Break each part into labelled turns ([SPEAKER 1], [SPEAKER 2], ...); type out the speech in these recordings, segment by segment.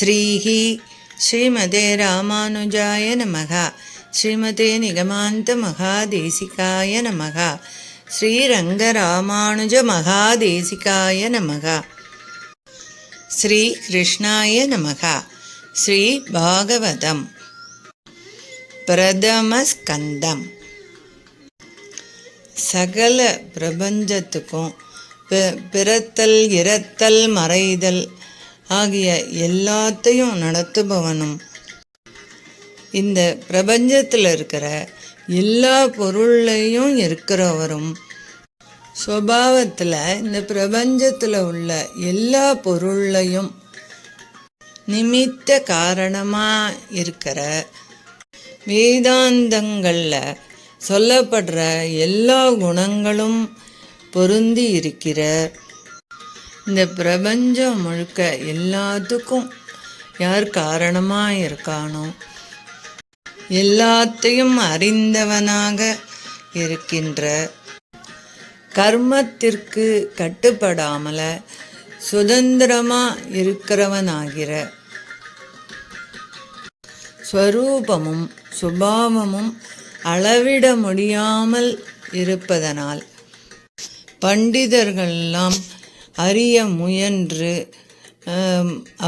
[SPEAKER 1] ஸ்ரீஹி ஸ்ரீமதே ராமானுஜாய நமக. ஸ்ரீமதே நிகமாந்த மகாதேசிகாய நமக. ஸ்ரீரங்கராமானுஜ மகாதேசிகாய நமக. ஸ்ரீகிருஷ்ணாய நமக. ஸ்ரீ பாகவதம் பிரதமஸ்கந்தம். சகல பிரபஞ்சத்துக்கும் பிறத்தல் இறத்தல் மறைதல் ஆகிய எல்லாத்தையும் நடத்துபவனும் இந்த பிரபஞ்சத்தில் இருக்கிற எல்லா பொருள்லையும் இருக்கிறவரும். சுபாவத்தில் இந்த பிரபஞ்சத்தில் உள்ள எல்லா பொருள்லையும் நிமித்த காரணமாக இருக்கிற வேதாந்தங்களில் சொல்லப்படுற எல்லா குணங்களும் பொருந்தி இருக்கிற இந்த பிரபஞ்சம் முழுக்க எல்லாத்துக்கும் யார் காரணமாக இருக்கானோ எல்லாத்தையும் அறிந்தவனாக இருக்கின்ற கர்மத்திற்கு கட்டுப்படாமல சுதந்திரமாக இருக்கிறவனாகிற ஸ்வரூபமும் சுபாவமும் அளவிட முடியாமல் இருப்பதனால் பண்டிதர்கள்லாம் அறிய முயன்று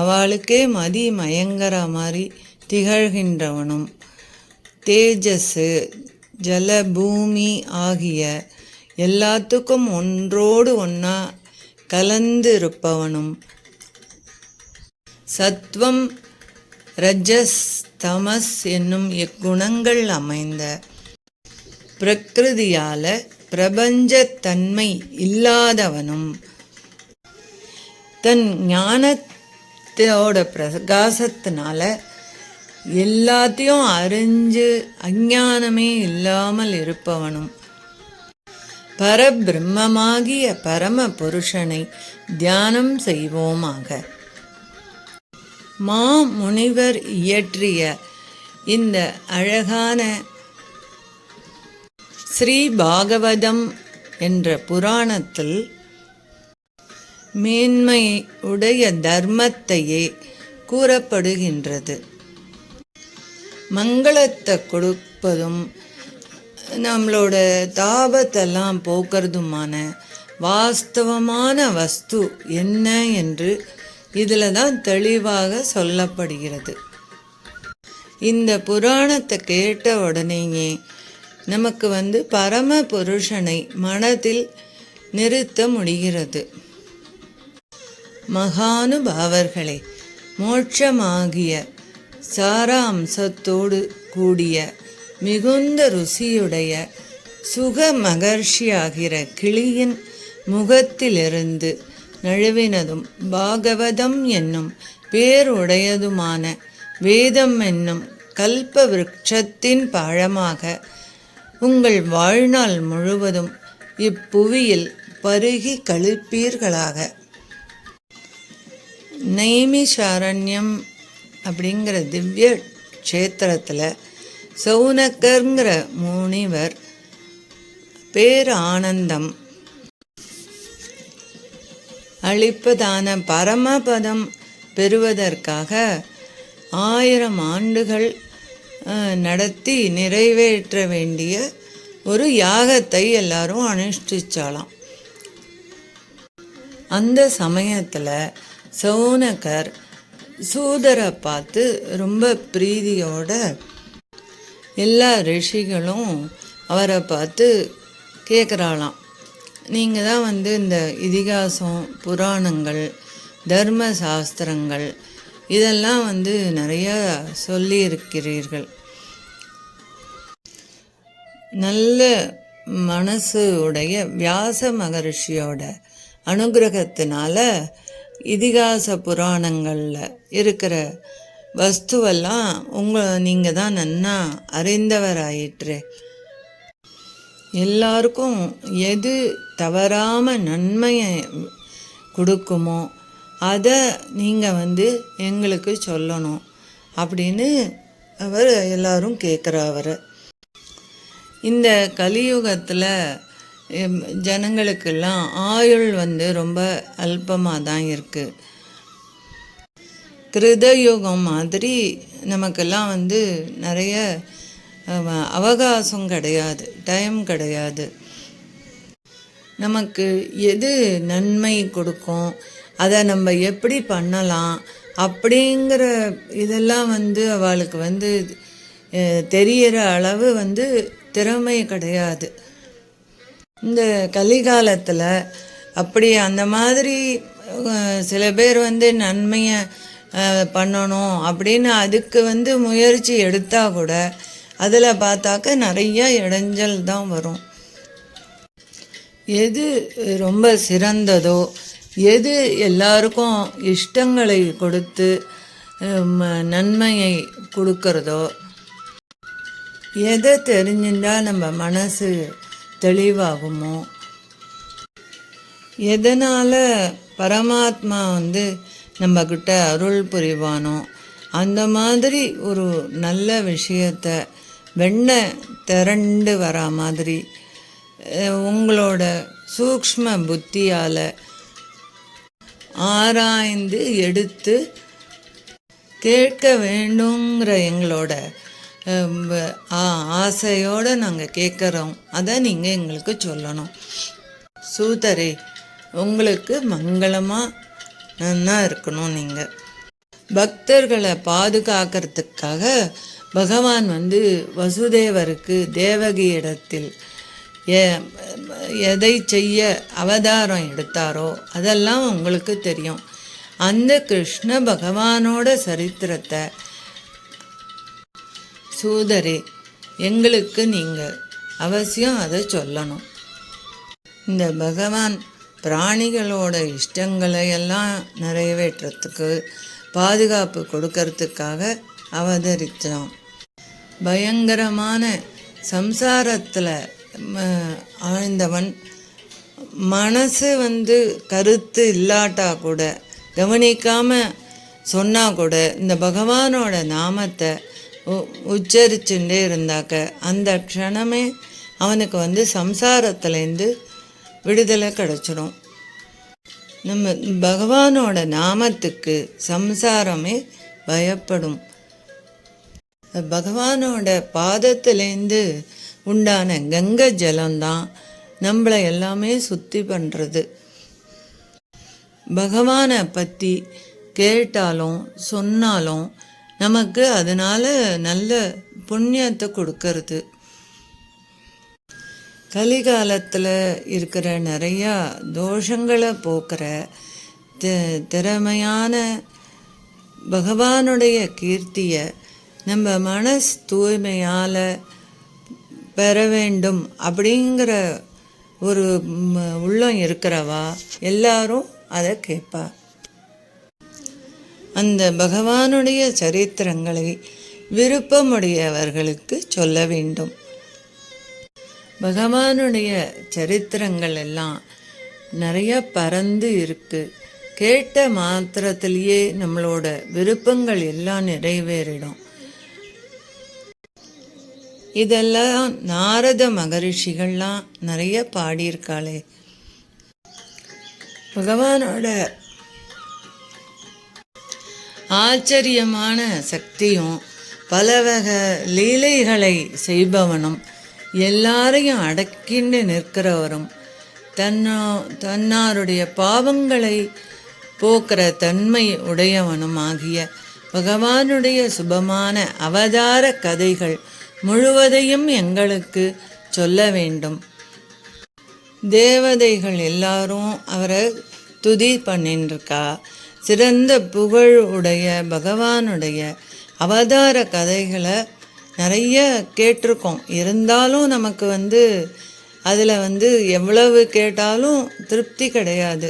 [SPEAKER 1] அவளுக்கே மதி மயங்கர மாதிரி திகழ்கின்றவனும். தேஜஸ் ஜல பூமி ஆகிய எல்லாத்துக்கும் ஒன்றோடு ஒன்றா கலந்து இருப்பவனும் சத்வம் ரஜஸ் தமஸ் என்னும் இக்குணங்கள் அமைந்த பிரகிருதியால பிரபஞ்சத்தன்மை இல்லாதவனும். தன் ஞானத்தோட பிரகாசத்தினால எல்லாத்தையும் அறிஞ்சு அஞ்ஞானமே இல்லாமல் இருப்பவனும் பரபிரம்மமாகிய பரம புருஷனை தியானம் செய்வோமாக. மா முனிவர் இயற்றிய இந்த அழகான ஸ்ரீ பாகவதம் என்ற புராணத்தில் மேன்மை உடைய தர்மத்தையே கூறப்படுகின்றது. மங்களத்தை கொடுப்பதும் நம்மளோட தாபத்தெல்லாம் போக்குறதுமான வாஸ்தவமான வஸ்து என்ன என்று இதில் தான் தெளிவாக சொல்லப்படுகிறது. இந்த புராணத்தை கேட்ட உடனேயே நமக்கு வந்து பரம புருஷனை மனதில் நிறுத்த முடிகிறது. மகானுபாவர்களே மோட்சமாகிய சாராம்சத்தோடு கூடிய மிகுந்த ருசியுடைய சுக மகர்ஷியாகிற கிளியின் முகத்திலிருந்து நழுவினதும் பாகவதம் என்னும் பேருடையதுமான வேதம் என்னும் கல்ப விருட்சத்தின் பழமாக உங்கள் வாழ்நாள் முழுவதும் இப்புவியில் பருகி கழிப்பீர்களாக. நைமிஷாரண்யம் அப்படிங்கிற திவ்ய க்ஷேத்திரத்தில் சௌனக்கருங்கிற முனிவர் பேரானந்தம் அளிப்பதான பரமபதம் பெறுவதற்காக ஆயிரம் ஆண்டுகள் நடத்தி நிறைவேற்ற வேண்டிய ஒரு யாகத்தை எல்லாரும் அனுஷ்டிச்சாலாம் அந்த சமயத்தில் சௌனகர் சூதரை பார்த்து ரொம்ப பிரீதியோட எல்லா ரிஷிகளும் அவரை பார்த்து கேட்குறாளாம் நீங்கள் தான் வந்து இந்த இதிகாசம் புராணங்கள் தர்ம சாஸ்திரங்கள் இதெல்லாம் வந்து நிறைய சொல்லியிருக்கிறீர்கள். நல்ல மனசு உடைய வியாச மகரிஷியோட அனுகிரகத்தினால இதிகாச புராணங்களில் இருக்கிற வஸ்துவெல்லாம் உங்கள் நீங்கள் தான் நன்னா அறிந்தவராயிற்று. எல்லாருக்கும் எது தவறாமல் நன்மையை கொடுக்குமோ அதை நீங்கள் வந்து எங்களுக்கு சொல்லணும் அப்படின்னு அவர் எல்லாரும் கேட்குறவர் இந்த கலியுகத்தில் ஜனங்களுக்கெல்லாம் ஆயுள் வந்து ரொம்ப அல்பமாக தான் இருக்குது கிருதயுகம் மாதிரி நமக்கெல்லாம் வந்து நிறைய அவகாசம் கிடையாது டைம் கிடையாது. நமக்கு எது நன்மை கொடுக்கும் அதை நம்ம எப்படி பண்ணலாம் அப்படிங்கிற இதெல்லாம் வந்து அவளுக்கு வந்து தெரியிற அளவு வந்து திறமை கிடையாது. இந்த கலிகாலத்தில் அப்படி அந்த மாதிரி சில பேர் வந்து நன்மையை பண்ணணும் அப்படின்னு அதுக்கு வந்து முயற்சி எடுத்தால் கூட அதில் பார்த்தாக்க நிறைய இடைஞ்சல் தான் வரும். எது ரொம்ப சிறந்ததோ எது எல்லாருக்கும் இஷ்டங்களை கொடுத்து நன்மையை கொடுக்கறதோ எதை தெரிஞ்சிருந்தால் நம்ம மனசு தெளிவாகுமோ? எதனால் பரமாத்மா வந்து நம்மக்கிட்ட அருள் புரிவானோ அந்த மாதிரி ஒரு நல்ல விஷயத்த வெண்ண திரண்டு வரா மாதிரி உங்களோட சூக்ஷ்ம புத்தியால் ஆராய்ந்து எடுத்து கேட்க வேண்டுங்கிற எங்களோட ஆசையோடு நாங்கள் கேட்குறோம். அதை நீங்கள் எங்களுக்கு சொல்லணும். சூதரே உங்களுக்கு மங்களமாக நன்னா இருக்கணும் நீங்கள் பக்தர்களை பாதுகாக்கிறதுக்காக பகவான் வந்து வசுதேவருக்கு தேவகி இடத்தில் எதை செய்ய அவதாரம் எடுத்தாரோ அதெல்லாம் உங்களுக்கு தெரியும். அந்த கிருஷ்ண பகவானோட சரித்திரத்தை சூதரே எங்களுக்கு நீங்கள் அவசியம் அதை சொல்லணும். இந்த பகவான் பிராணிகளோட இஷ்டங்களை எல்லாம் நிறைவேற்றுறதுக்கு பாதுகாப்பு கொடுக்கறதுக்காக அவதரித்தான். பயங்கரமான சம்சாரத்தில் ஆழ்ந்தவன். மனசு வந்து கருத்து இல்லாட்டா கூட கவனிக்காமல் சொன்னால் கூட இந்த பகவானோட நாமத்தை உச்சரிச்சுட்டே இருந்தாக்க அந்த க்ஷணமே அவனுக்கு வந்து சம்சாரத்துலேருந்து விடுதலை கிடச்சிடும். நம்ம பகவானோட நாமத்துக்கு சம்சாரமே பயப்படும். பகவானோட பாதத்துலேருந்து உண்டான கங்கை ஜலம்தான் நம்மளை எல்லாமே சுத்தி பண்ணுறது பகவானை பற்றி கேட்டாலும் சொன்னாலும் நமக்கு அதனால் நல்ல புண்ணியத்தை கொடுக்கறது. கலிகாலத்தில் இருக்கிற நிறையா தோஷங்களை போக்குற தி- திறமையான பகவானுடைய கீர்த்தியை நம்ம மனஸ் தூய்மையால் பெற வேண்டும் அப்படிங்கிற ஒரு உள்ளம் இருக்கிறவா? எல்லாரும் அதை கேட்பா. அந்த பகவானுடைய சரித்திரங்களை விருப்பமுடையவர்களுக்கு சொல்ல வேண்டும். பகவானுடைய சரித்திரங்கள் எல்லாம் நிறைய பறந்து இருக்கு. கேட்ட மாத்திரத்திலேயே நம்மளோட விருப்பங்கள் எல்லாம் நிறைவேறிடும். இதெல்லாம் நாரத மகரிஷிகள்லாம் நிறைய பாடியிருக்காளே. பகவானோட ஆச்சரியமான சக்தியும் பலவக லீலைகளை செய்பவனும் எல்லாரையும் அடக்கிண்டு நிற்கிறவரும். தன்னோ தன்னாருடைய பாவங்களை போக்குற தன்மை உடையவனும் ஆகிய பகவானுடைய சுபமான அவதார கதைகள் முழுவதையும் எங்களுக்கு சொல்ல வேண்டும். தேவதைகள் எல்லாரும் அவரை துதி பண்ணின்னு இருக்கா சிறந்த புகழ் உடைய பகவானுடைய அவதார கதைகளை நிறைய கேட்டிருக்கோம். இருந்தாலும் நமக்கு வந்து அதில் வந்து எவ்வளவு கேட்டாலும் திருப்தி கிடையாது.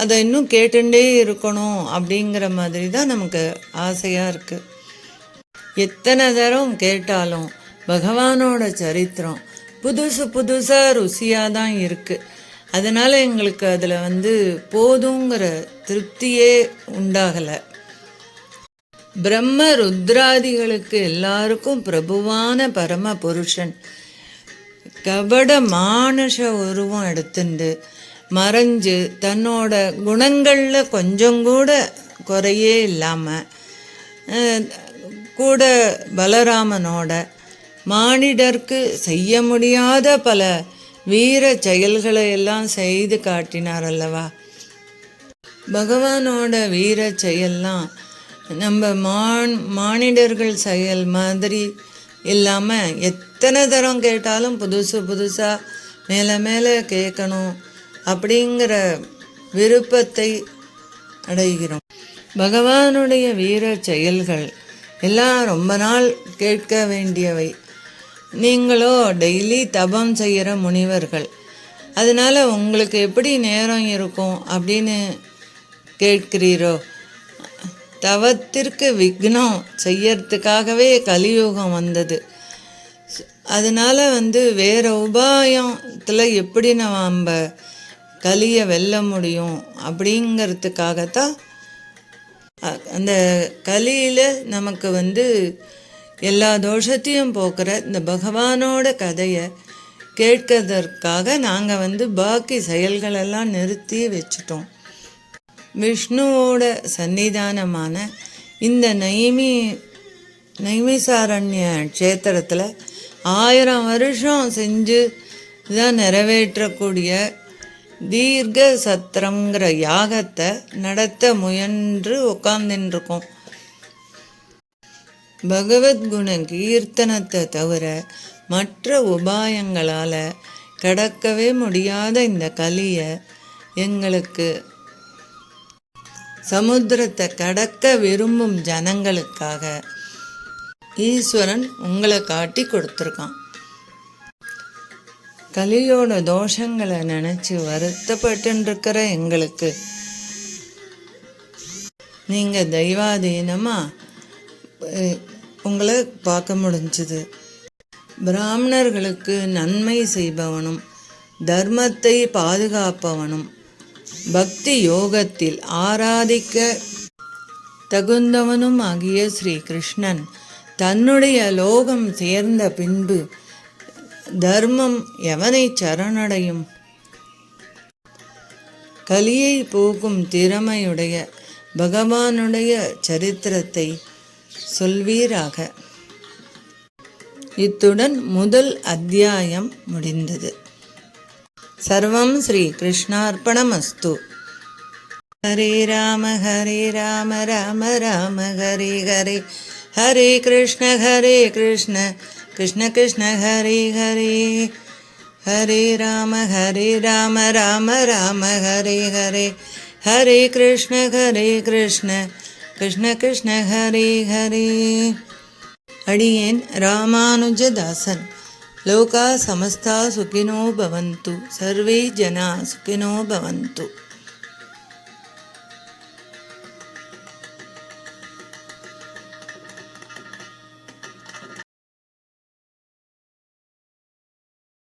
[SPEAKER 1] அதை இன்னும் கேட்டுட்டே இருக்கணும் அப்படிங்கிற மாதிரி தான் நமக்கு ஆசையாக இருக்குது எத்தனை தரம் கேட்டாலும் பகவானோட சரித்திரம் புதுசு புதுசாக ருசியாக தான் இருக்குது அதனால் எங்களுக்கு அதில் வந்து போதுங்கிற திருப்தியே உண்டாகலை. பிரம்ம ருத்ராதிகளுக்கு எல்லாருக்கும் பிரபுவான பரம புருஷன். கபட மானுஷ உருவம் எடுத்துண்டு மறைஞ்சு தன்னோட குணங்களில் கொஞ்சம் கூட குறையே இல்லாமல் கூட பலராமனோட மானிடர்க்கு செய்ய முடியாத பல வீர செயல்களை எல்லாம் செய்து காட்டினார் அல்லவா பகவானோட வீர செயல்லாம் நம்ம மான் மானிடர்கள் செயல் மாதிரி இல்லாமல் எத்தனை தரம் கேட்டாலும் புதுசு புதுசாக மேலே மேலே கேட்கணும் அப்படிங்கிற விருப்பத்தை அடைகிறோம். பகவானுடைய வீர செயல்கள் எல்லாம் ரொம்ப நாள் கேட்க வேண்டியவை. நீங்களோ டெய்லி தபம் செய்கிற முனிவர்கள். அதனால் உங்களுக்கு எப்படி நேரம் இருக்கும் அப்படின்னு கேட்கிறீரோ தவத்திற்கு விக்னம் செய்யறதுக்காகவே கலியுகம் வந்தது. அதனால் வந்து வேறு உபாயத்தில் எப்படி நம்ம கலியை வெல்ல முடியும் அப்படிங்கிறதுக்காகத்தான் அந்த கலியில் நமக்கு வந்து எல்லா தோஷத்தையும் போக்குற இந்த பகவானோட கதையை கேட்கறதற்காக நாங்கள் வந்து பாக்கி செயல்களெல்லாம் நிறுத்தி வச்சுட்டோம். விஷ்ணுவோட சன்னிதானமான இந்த நைமி நைமிசாரண்ய க்ஷேத்திரத்தில் ஆயிரம் வருஷம் செஞ்சு இதான் நிறைவேற்றக்கூடிய தீர்க்க சத்திரங்கிற யாகத்தை நடத்த முயன்று உட்கார்ந்துருக்கோம் பகவத்குண கீர்த்தனத்தை தவிர மற்ற உபாயங்களால் கடக்கவே முடியாத இந்த கலியை எங்களுக்கு சமுத்திரத்தை கடக்க விரும்பும் ஜனங்களுக்காக ஈஸ்வரன் உங்களை காட்டி கொடுத்துருக்கான். கலியோட தோஷங்களை நினச்சி வருத்தப்பட்டுருக்கிற எங்களுக்கு. நீங்கள் தெய்வாதீனமாக உங்களை பார்க்க முடிஞ்சுது. பிராமணர்களுக்கு நன்மை செய்பவனும் தர்மத்தை பாதுகாப்பவனும் பக்தி யோகத்தில் ஆராதிக்க தகுந்தவனும் ஆகிய ஸ்ரீ கிருஷ்ணன் தன்னுடைய லோகம் சேர்ந்த பின்பு தர்மம் எவனை சரணடையும்? கலியை போக்கும் திறமையுடைய பகவானுடைய சரித்திரத்தை சொல்வீராக. இத்துடன் முதல் அத்தியாயம் முடிந்தது. சர்வம் ஸ்ரீ கிருஷ்ணார்ப்பணமஸ்து ஹரே ராம ஹரே ராம ராம ராம ஹரே ஹரே. ஹரே கிருஷ்ண ஹரே கிருஷ்ண. கிருஷ்ண கிருஷ்ண ஹரே ஹரே. ஹரே ராம ஹரே ராம ராம ராம ஹரே ஹரே. ஹரே கிருஷ்ண ஹரே கிருஷ்ண. ಕೃಷ್ಣ ಕೃಷ್ಣ ಹರೇ ಹರೇ. ಅಡಿಯೇನ್ ರಾಮಾನುಜ ರಾಮಾನುಜದಾಸನ್, ಲೋಕ ಸಮಸ್ತ ಸುಖಿನೋ ಭವಂತು, ಸರ್ವೇ ಜನ ಸುಖಿನೋ ಭವಂತು.